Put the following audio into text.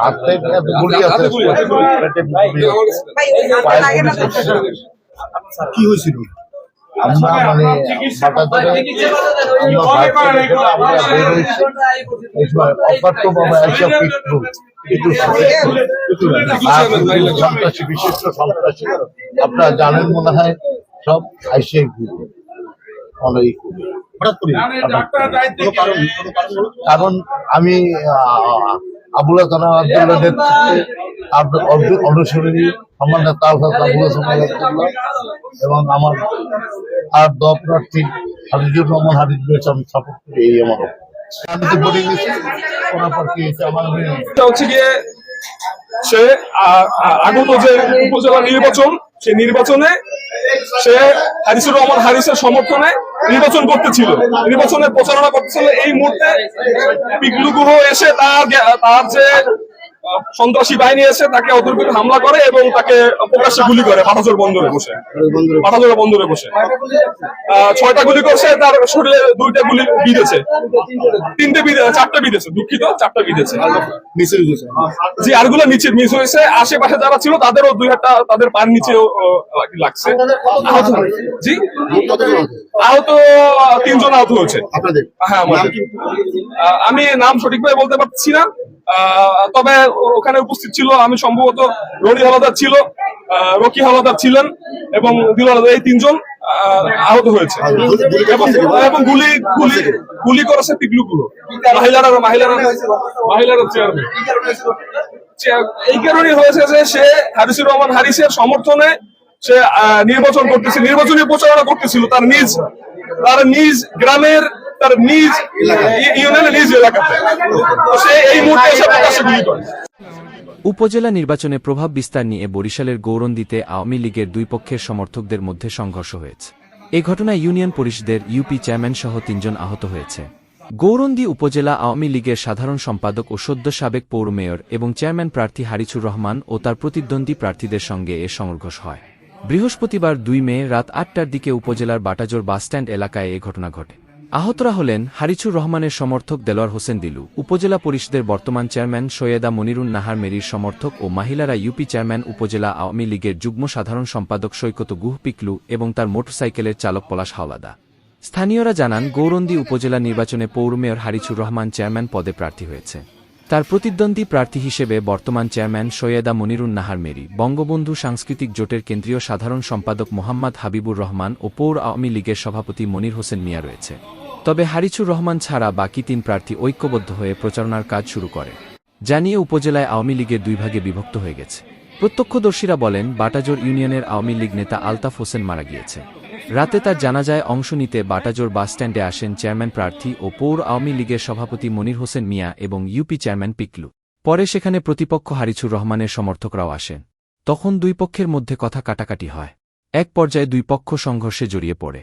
হাতে এত গুলি আছে। কি হয়েছিল? আমরা মানে বাটা ধরে আমরা বাইক থেকে গেলে আমরা বের হয়েছি। এই সময় অপার্থ বাবা এসে পিট্টু সন্ত্রাসী বিশিষ্ট সন্ত্রাসী। আপনারা জানেন মনে হয় সব আইসিআই গ্রুপ অনেক কারণ আমি আব্দুল্লাহ নেতৃত্বে অনুসরণী আমার নেতা এবং আমার আর দ প্রার্থী হাফিজুর রহমান আমি সাপোর্ট করি এই আমার আমি তো বলে গেছি ওনার পর আমার এটা হচ্ছে গিয়ে সে আ- আ- আগত যে উপজেলা নির্বাচন সেই নির্বাচনে সে হারিসুর রহমান হারিসের সমর্থনে নির্বাচন করতেছিল। নির্বাচনের প্রচারণা করতেছিল। এই মুহূর্তে পিকলু গুহ এসে তার তার যে সন্ত্রাসী বাহিনী এসে তাকে অতর্কিত হামলা করে এবং তাকে প্রকাশ্যে গুলি করে পাঠাজোর বন্দরে বসে। পাঠাজোর বন্দরে বসে। ছয়টা গুলি করছে তার শরীরে দুইটা গুলি বিঁধেছে। তিনটে বিঁধে চারটা বিঁধেছে দুঃখিত চারটা বিঁধেছে। জি আরগুলো নিচে মিস হয়েছে আশেপাশে যারা ছিল তাদেরও দুই একটা তাদের পান নিচেও লাগছে। জি? আহত তিনজন আহত হয়েছে। হ্যাঁ? আমি নাম সঠিকভাবে বলতে পারছি না। তবে ওখানে উপস্থিত ছিল আমি সম্ভবত রনি হলাদার ছিল রকি হলাদার ছিলেন এবং দিল এই তিনজন আহ, আহত হয়েছে। এবং গুলি গুলি গুলি করেছে পিকলু গুলো মহিলারা মহিলারা মহিলারা চেয়ারম্যান এই কারণে হয়েছে যে সে হারিসুর রহমান হারিসের সমর্থনে সে নির্বাচন করতেছে নির্বাচনী প্রচারণা করতেছিল তার নিজ তার নিজ গ্রামের তার নিজ ইউনিয়নের নিজ এলাকাতে। সে এই মুহূর্তে এসে গুলি করে। উপজেলা নির্বাচনে প্রভাব বিস্তার নিয়ে বরিশালের গৌরন্দিতে আওয়ামী লীগের দুই পক্ষের সমর্থকদের মধ্যে সংঘর্ষ হয়েছে। এ ঘটনায় ইউনিয়ন পরিষদের ইউপি চেয়ারম্যান সহ তিনজন আহত হয়েছে। গৌরন্দী উপজেলা আওয়ামী লীগের সাধারণ সম্পাদক ও সদ্য সাবেক পৌর মেয়র এবং চেয়ারম্যান প্রার্থী হারিছুর রহমান ও তার প্রতিদ্বন্দ্বী প্রার্থীদের সঙ্গে এ সংঘর্ষ হয়। বৃহস্পতিবার দুই মে রাত আটটার দিকে উপজেলার বাটাজোর বাসস্ট্যান্ড এলাকায় এ ঘটনা ঘটে। আহতরা হলেন হারিছুর রহমানের সমর্থক দেলোয়ার হোসেন দিলু, উপজেলা পরিষদের বর্তমান চেয়ারম্যান সৈয়দা মনিরুন নাহার মেরির সমর্থক ও মহিলারা ইউপি চেয়ারম্যান উপজেলা আওয়ামী লীগের যুগ্ম সাধারণ সম্পাদক সৈকত গুহ পিকলু এবং তার মোটরসাইকেলের চালক পলাশ হাওলাদা। স্থানীয়রা জানান, গৌরন্দী উপজেলা নির্বাচনে পৌর মেয়র হারিছুর রহমান চেয়ারম্যান পদে প্রার্থী হয়েছে। তার প্রতিদ্বন্দ্বী প্রার্থী হিসেবে বর্তমান চেয়ারম্যান সৈয়দা মনিরুন নাহার মেরি, বঙ্গবন্ধু সাংস্কৃতিক জোটের কেন্দ্রীয় সাধারণ সম্পাদক মোহাম্মদ হাবিবুর রহমান ও পৌর আওয়ামী লীগের সভাপতি মনির হোসেন মিয়া রয়েছে। তবে হারিছুর রহমান ছাড়া বাকি তিন প্রার্থী ঐক্যবদ্ধ হয়ে প্রচারণার কাজ শুরু করে। জানিয়ে উপজেলায় আওয়ামী লীগের দুই ভাগে বিভক্ত হয়ে গেছে। প্রত্যক্ষদর্শীরা বলেন, বাটাজোর ইউনিয়নের আওয়ামী লীগ নেতা আলতাফ হোসেন মারা গিয়েছে। রাতে তার জানাজায় অংশ নিতে বাটাজোর বাসস্ট্যান্ডে আসেন চেয়ারম্যান প্রার্থী ও পৌর আওয়ামী লীগের সভাপতি মনির হোসেন মিয়া এবং ইউপি চেয়ারম্যান পিকলু। পরে সেখানে প্রতিপক্ষ হারিছুর রহমানের সমর্থকরাও আসেন। তখন দুই পক্ষের মধ্যে কথা কাটাকাটি হয়। এক পর্যায়ে দুই পক্ষ সংঘর্ষে জড়িয়ে পড়ে।